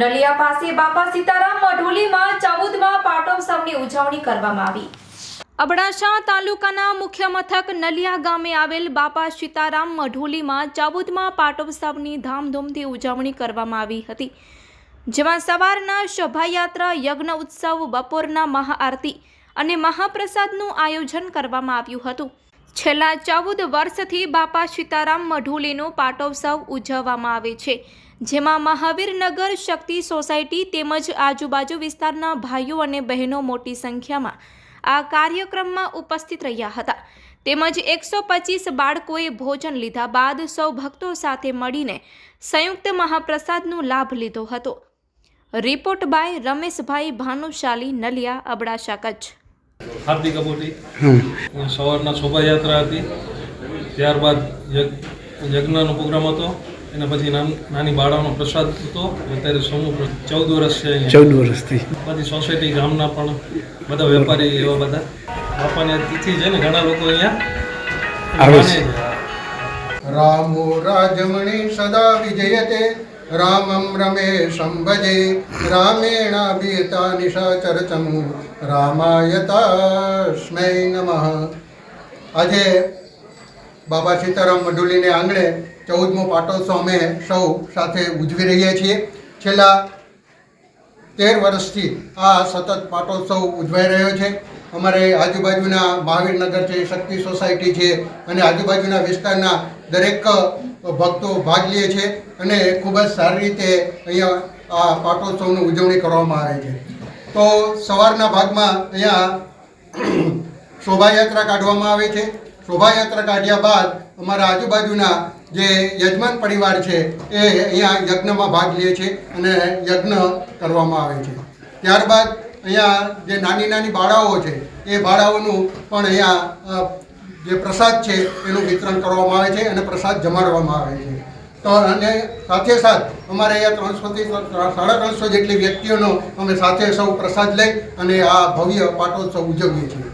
નલિયા પાસે બાપા સીતારામ મઢોલીમાં ચૌદમાં પાટોત્સવની ઉજવણી કરવામાં આવી. અબડાસા તાલુકાના મુખ્ય મથક નલિયા ગામે આવેલ બાપા સીતારામ મઢોલીમાં ચૌદમાં પાટોત્સવની ધામધૂમથી ઉજવણી કરવામાં આવી હતી, જેમાં સવારના શોભાયાત્રા, યજ્ઞ ઉત્સવ, બપોરના મહાઆરતી અને મહાપ્રસાદનું આયોજન કરવામાં આવ્યું હતું. છેલ્લા ચૌદ વર્ષથી બાપા સીતારામ મઢોલીનો પાટોત્સવ ઉજવવામાં આવે છે. જેમાં મહાવીરનગર શક્તિ સોસાયટી તેમજ આજુબાજુ વિસ્તારના ભાઈઓ અને બહેનો મોટી સંખ્યામાં આ કાર્યક્રમમાં ઉપસ્થિત રહ્યા હતા. તેમજ એકસો પચીસ બાળકોએ ભોજન લીધા બાદ સૌ ભક્તો સાથે મળીને સંયુક્ત મહાપ્રસાદનો લાભ લીધો હતો. Report by Rameshbhai Bhanushali Naliya Abdasa Kutch. હાર્દિક અબોટી. સવારના શોભાયાત્રા હતી. ત્યારબાદ યજ્ઞનો પ્રોગ્રામ હતો. એના પછી નાન- નાની બાળાનો પ્રસાદ હતો. અત્યારે સમૂહ ચૌદ વર્ષ છે ચૌદ વર્ષથી. બધી સોસાયટી ગામના પણ બધા વેપારી એવા બધા. બાપાની આ તિથિ છે ને ઘણા લોકો અહીંયા આવે છે. રામો રાજમણી સદા વિજયતે રામમ રમેશમ નિશાચર ચમુ રામાયતા રામાયતાસ્મૈ નમઃ. આજે બાબા સીતારામ મઢુલીને આંગણે ચૌદમો પાટોત્સવ અમે સૌ સાથે ઉજવી રહ્યા છીએ. છેલ્લા તેર વર્ષથી આ સતત પાટોત્સવ ઉજવાઈ રહ્યો છે. અમારે આજુબાજુના મહાવીરનગર છે શક્તિ સોસાયટી છે અને આજુબાજુના વિસ્તારના દરેક ભક્તો ભાગ લે છે અને ખૂબ જ સારી રીતે અહીંયા આ પાટોત્સવની ઉજવણી કરવામાં આવે છે. તો સવારના ભાગમાં અહીંયા શોભાયાત્રા કાઢવામાં આવે છે. શોભાયાત્રા કાઢ્યા બાદ અમારા આજુબાજુના જે યજમાન પરિવાર છે, એ અહીંયા યજ્ઞમાં ભાગ લે છે અને યજ્ઞ કરવામાં આવે છે. ત્યારબાદ અહીંયા જે નાની નાની બાળાઓ છે, એ બાળાઓનું પણ અહીંયા જે પ્રસાદ છે, એનું વિતરણ કરવામાં આવે છે અને પ્રસાદ જમાડવામાં આવે છે. તો અને સાથે સાથ અમારે અહીંયા ત્રણસોથી સાડા ત્રણસો જેટલી વ્યક્તિઓનો અમે સાથે સૌ પ્રસાદ લઈ અને આ ભવ્ય પાટોત્સવ ઉજવીએ છીએ.